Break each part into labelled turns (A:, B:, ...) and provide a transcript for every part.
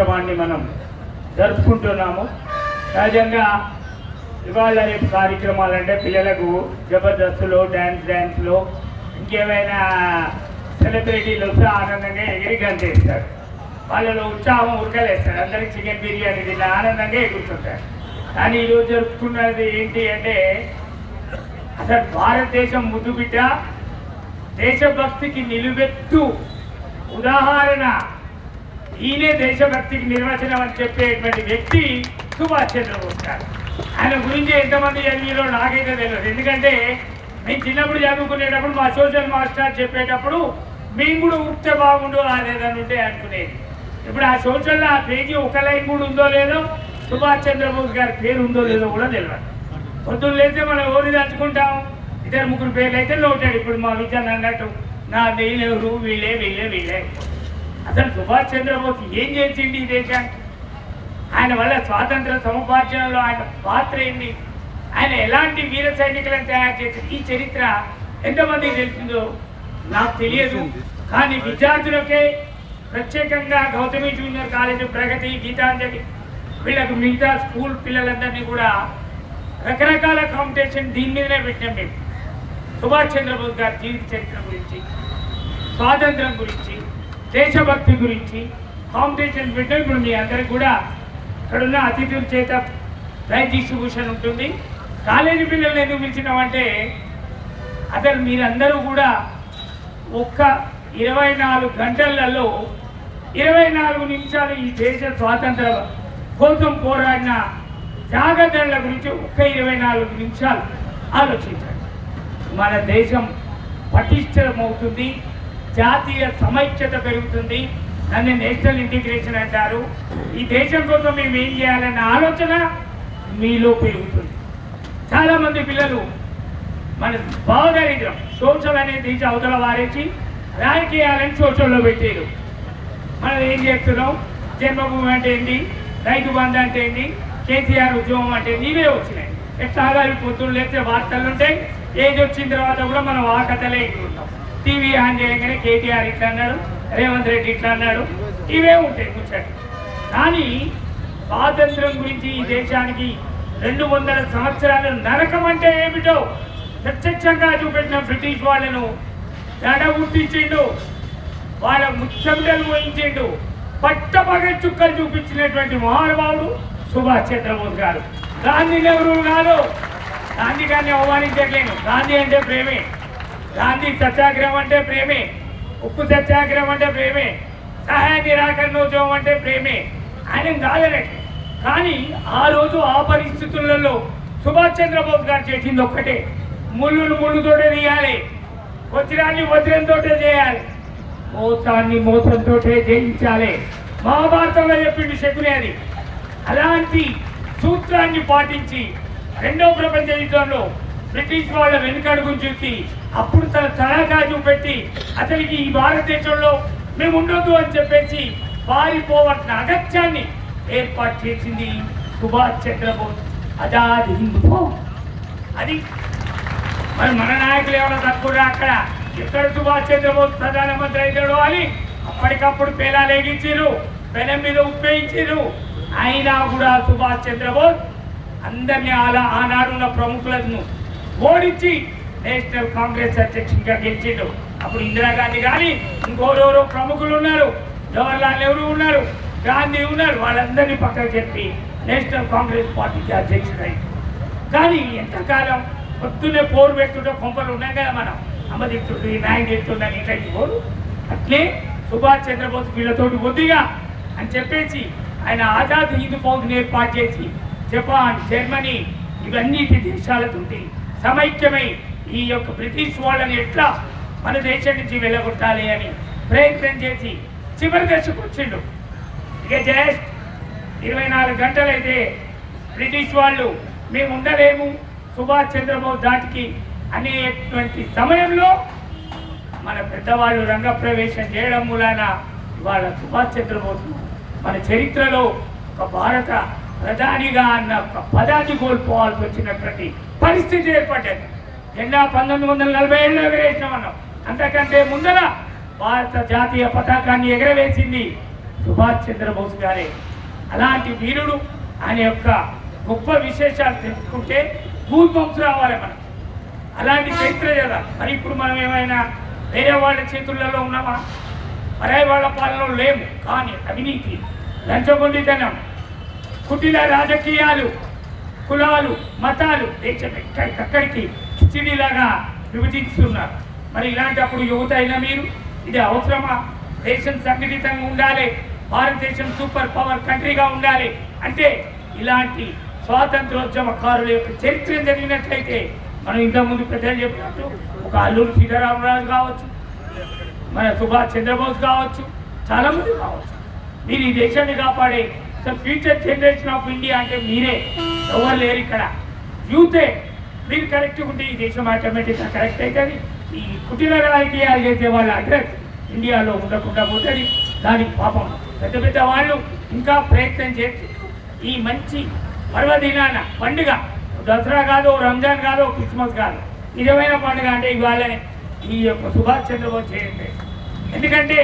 A: కార్యక్రమాన్ని మనం జరుపుకుంటున్నాము. సహజంగా ఇవాళ రేపు కార్యక్రమాలు అంటే పిల్లలకు జబర్దస్తులు డ్యాన్స్ డ్యాన్స్లో ఇంకేమైనా సెలబ్రిటీలు వస్తే ఆనందంగా ఎగిరి గంతేస్తారు వాళ్ళలో ఉత్సాహం ఉరకలేస్తారు. అందరికి చికెన్ బిర్యానీ తిన్న ఆనందంగా ఎగురుతుంటారు. కానీ ఈరోజు జరుపుకున్నది ఏంటి అంటే అసలు భారతదేశం ముద్దుబిడ్డ దేశభక్తికి నిలువెత్తు ఉదాహరణ ఈయనే దేశభక్తికి నిర్వచనం అని చెప్పేటువంటి వ్యక్తి సుభాష్ చంద్రబోస్ గారు. ఆయన గురించి ఎంతమంది చదివిలో నాకైతే తెలియదు. ఎందుకంటే మేము చిన్నప్పుడు చదువుకునేటప్పుడు మా సోషల్ మాస్టర్ చెప్పేటప్పుడు మేము కూడా ఊపితే బాగుండు లేదని ఉంటే అనుకునేది. ఇప్పుడు ఆ సోషల్లో ఆ పేజీ ఒక లైన్ కూడా ఉందో లేదో సుభాష్ చంద్రబోస్ గారి పేరు ఉందో లేదో కూడా తెలియదు. పొద్దున్న లేతే మనం ఎవరిని తలుచుకుంటాం. ఇద్దరు ముగ్గురు పేర్లు అయితే లోటాడు ఇప్పుడు మా విజయన్ అన్నట్టు నా వీళ్ళెవరు వీళ్ళే వీళ్ళే వీళ్ళే. అసలు సుభాష్ చంద్రబోస్ ఏం చేసింది ఈ దేశానికి? ఆయన వల్ల స్వాతంత్ర సముపార్జనలో ఆయన పాత్ర ఏంది? ఆయన ఎలాంటి వీర సైనికులను తయారు చేసి ఈ చరిత్ర ఎంతమందికి తెలిసిందో నాకు తెలియదు. కానీ విద్యార్థులకే ప్రత్యేకంగా గౌతమి జూనియర్ కాలేజీ ప్రగతి గీతాంజలి వీళ్ళకు మిగతా స్కూల్ పిల్లలందరినీ కూడా రకరకాల కాంపిటీషన్ దీని మీదనే పెట్టాం మేము. సుభాష్ చంద్రబోస్ గారి జీవిత చరిత్ర గురించి స్వాతంత్రం గురించి దేశభక్తి గురించి కాంపిటీషన్ పెట్టాం ఇప్పుడు మీ అందరికి కూడా ఇక్కడున్న అతిథుల చేత ప్రైజ్ డిస్ట్రిబ్యూషన్ ఉంటుంది. కాలేజీ పిల్లల్ని ఎందుకు పిలిచినామంటే అసలు మీరందరూ కూడా ఒక్క ఇరవై నాలుగు గంటలలో ఇరవై నాలుగు నిమిషాలు ఈ దేశ స్వాతంత్ర కోసం పోరాడిన జాగ్రత్తల గురించి ఒక్క ఇరవై నాలుగు నిమిషాలు ఆలోచించండి. మన దేశం పటిష్టమవుతుంది. జాతీయ సమైక్యత పెరుగుతుంది. దాన్ని నేషనల్ ఇంటిగ్రేషన్ అంటారు. ఈ దేశం కోసం మేము ఏం చేయాలన్న ఆలోచన మీలో పెరుగుతుంది. చాలామంది పిల్లలు మన భావదరిద్రం సోషల్ అనేది తీసి అవతల వారేసి రాజకీయాలని సోషల్లో పెట్టారు మనం ఏం చేస్తున్నాం? జన్మభూమి అంటే ఏంటి రైతు బంధు అంటే ఏంటి కేసీఆర్ ఉద్యమం అంటే ఇవే వచ్చినాయి. ఎట్లాగా పొద్దున్న లేస్తే వార్తలు ఉంటాయి. ఏజ్ వచ్చిన తర్వాత కూడా మనం ఆ కథలే ఉంటాం టీవీ ఆన్ చేయగానే కేటీఆర్ ఇట్లా అన్నాడు రేవంత్ రెడ్డి ఇట్లా అన్నాడు ఇవే ఉంటాయి ముచ్చటి కానీ స్వాతంత్రం గురించి ఈ దేశానికి రెండు వందల సంవత్సరాలు నరకం అంటే ఏమిటో ప్రత్యక్షంగా చూపెట్టిన బ్రిటిష్ వాళ్ళను దడ ఉట్టించిండు వాళ్ళ ముచ్చండలు వహించిండు పట్టపగ చుక్కలు చూపించినటువంటి మహానుభావుడు సుభాష్ చంద్రబోస్ గారు. గాంధీ నెహ్రూ గారు గాంధీ గారిని అవమానించట్లేను గాంధీ అంటే ప్రేమే. గాంధీ సత్యాగ్రహం అంటే ప్రేమే ఉప్పు సత్యాగ్రహం అంటే ప్రేమే సహాయ నిరాకరణోద్యమం అంటే ప్రేమే. ఆయన కాదనట్టు కానీ ఆ రోజు ఆ పరిస్థితులలో సుభాష్ చంద్రబోస్ గారు చేసింది ఒక్కటే. ముళ్ళును ముళ్ళుతోటే తీయాలి వజ్రాన్ని వజ్రంతో చేయాలి మోసాన్ని మోసంతో జయించాలి. మహాభారతంలో చెప్పింది శకుని అది. అలాంటి సూత్రాన్ని పాటించి రెండో ప్రపంచ యుద్ధంలో బ్రిటిష్ వాళ్ళ వెనుకడుగుని చూసి అప్పుడు తన తడాకా పెట్టి అతనికి ఈ భారతదేశంలో మేము ఉండొద్దు అని చెప్పేసి పారిపోవట్ల అగత్యాన్ని ఏర్పాటు చేసింది సుభాష్ చంద్రబోస్ ఆజాద్ హింద్ అది మరి మన నాయకులు ఎవరో తక్కువ అక్కడ? ఎక్కడ సుభాష్ చంద్రబోస్ ప్రధానమంత్రి అయితాడు అని అప్పటికప్పుడు పేలాలు ఎగించారు పెనం మీద ఉప్పేయించారు. అయినా కూడా సుభాష్ చంద్రబోస్ అందరినీ అలా ఆనాడున్న ప్రముఖులను ఓడించి నేషనల్ కాంగ్రెస్ అధ్యక్షుడిగా గెలిచిండు. అప్పుడు ఇందిరాగాంధీ కానీ ఇంకోరెవరో ప్రముఖులు ఉన్నారు. జవహర్లాల్ నెహ్రూ ఉన్నారు. గాంధీ ఉన్నారు. వాళ్ళందరినీ పక్కకు చెప్పి నేషనల్ కాంగ్రెస్ పార్టీకి అధ్యక్షుడైంది కానీ ఎంతకాలం పొద్దున్నే పోరు పెట్టుకుంటే కొంపలు ఉన్నాయి కదా మనం. అమ్మ తిట్టుండి నాయన తిట్టుండని ఇట్లా పోరు? అట్లే సుభాష్ చంద్రబోస్ వీళ్ళతోటి కొద్దిగా అని చెప్పేసి ఆయన ఆజాద్ హింద్ ఫౌజ్ని ఏర్పాటు చేసి జపాన్ జర్మనీ ఇవన్నిటి దేశాలతోటి సమైక్యమై ఈ యొక్క బ్రిటిష్ వాళ్ళని ఎట్లా మన దేశం నుంచి వెళ్ళగొట్టాలి అని ప్రయత్నం చేసి చివరి దశకు వచ్చిండు. ఇక జస్ట్ ఇరవై నాలుగు గంటలైతే బ్రిటిష్ వాళ్ళు మేము ఉండలేము సుభాష్ చంద్రబోస్ దాటికి అనేటువంటి సమయంలో మన పెద్దవాళ్ళు రంగప్రవేశం చేయడం మూలాన ఇవాళ సుభాష్ చంద్రబోస్ మన చరిత్రలో ఒక భారత ప్రధానిగా అన్న ఒక పదాన్ని కోల్పోవాల్సి వచ్చినటువంటి పరిస్థితి ఏర్పడ్డది. జెండా పంతొమ్మిది వందల నలభై ఏడులో ఎగరేసినాం అన్నాం అంతకంటే ముందర భారత జాతీయ పతాకాన్ని ఎగరవేసింది సుభాష్ చంద్రబోస్ గారే. అలాంటి వీరుడు ఆయన యొక్క గొప్ప విశేషాలు తెలుసుకుంటే గూల్ బంప్స్ రావాలి మనం. అలాంటి చరిత్ర కదా. మరి ఇప్పుడు మనం ఏమైనా వేరే వాళ్ళ చేతులలో ఉన్నామా? మరే వాళ్ళ పాలనలో లేము. కానీ అవినీతి లంచగొండితనం కుటిల రాజకీయాలు కులాలు మతాలు దేశం ఎక్కడికక్కడికి కిచిడిలాగా విభజిస్తున్నారు మరి ఇలాంటప్పుడు యువత అయినా మీరు ఇది అవసరమా? దేశం సంఘటితంగా ఉండాలి భారతదేశం సూపర్ పవర్ కంట్రీగా ఉండాలి అంటే ఇలాంటి స్వాతంత్రోద్యమకారుల యొక్క చరిత్ర జరిగినట్లయితే మనం ఇంతకుముందు పెద్దలు చెప్పినట్టు ఒక అల్లూరు సీతారామరాజు కావచ్చు మన సుభాష్ చంద్రబోస్ కావచ్చు చాలామంది కావచ్చు. మీరు ఈ దేశాన్ని కాపాడే ఫ్యూచర్ జనరేషన్ ఆఫ్ ఇండియా అంటే మీరే. ఎవరు లేరు ఇక్కడ. యూతే మీరు కరెక్ట్ ఉంటే ఈ దేశం ఆటోమేటిక్గా కరెక్ట్ అవుతుంది. ఈ కుటీర రాజకీయాలు చేసే వాళ్ళ అడ్రస్ ఇండియాలో ఉండకుండా పోతుంది. దానికి పాపం పెద్ద పెద్ద వాళ్ళు ఇంకా ప్రయత్నం చేసి ఈ మంచి పర్వదినాన పండుగ. దసరా కాదు రంజాన్ కాదు క్రిస్మస్ కాదు నిజమైన పండుగ అంటే ఇవాళనే ఈ యొక్క సుభాష్ చంద్రబోస్ చేయండి ఎందుకంటే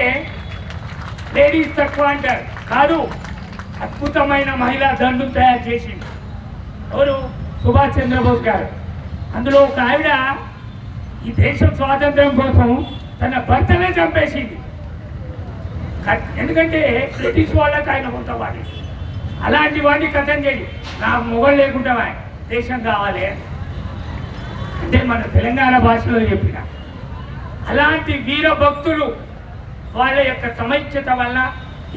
A: లేడీస్ తక్కువ అంటారు. కాదు అద్భుతమైన మహిళా దండు తయారు చేసింది ఎవరు? సుభాష్ చంద్రబోస్ గారు. అందులో ఒక ఆవిడ ఈ దేశం స్వాతంత్రం కోసం తన భర్తనే చంపేసింది. ఎందుకంటే బ్రిటిష్ వాళ్ళకి ఆయన కొంత వాడి. అలాంటి వాడిని కథం చేయి నాకు మొగలు లేకుండా దేశం కావాలి అని. అంటే మన తెలంగాణ భాషలో చెప్పిన. అలాంటి వీర భక్తులు వాళ్ళ యొక్క సమైక్యత వల్ల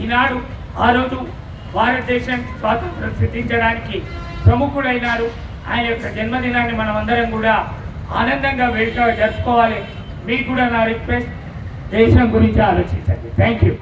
A: ఈనాడు ఆ రోజు భారతదేశానికి స్వాతంత్రం సిద్ధించడానికి ప్రముఖుడైనారు ఆయన యొక్క జన్మదినాన్ని మనం అందరం కూడా ఆనందంగా వేడుక జరుపుకోవాలి. మీకు కూడా నా రిక్వెస్ట్ దేశం గురించి ఆలోచించండి. Thank you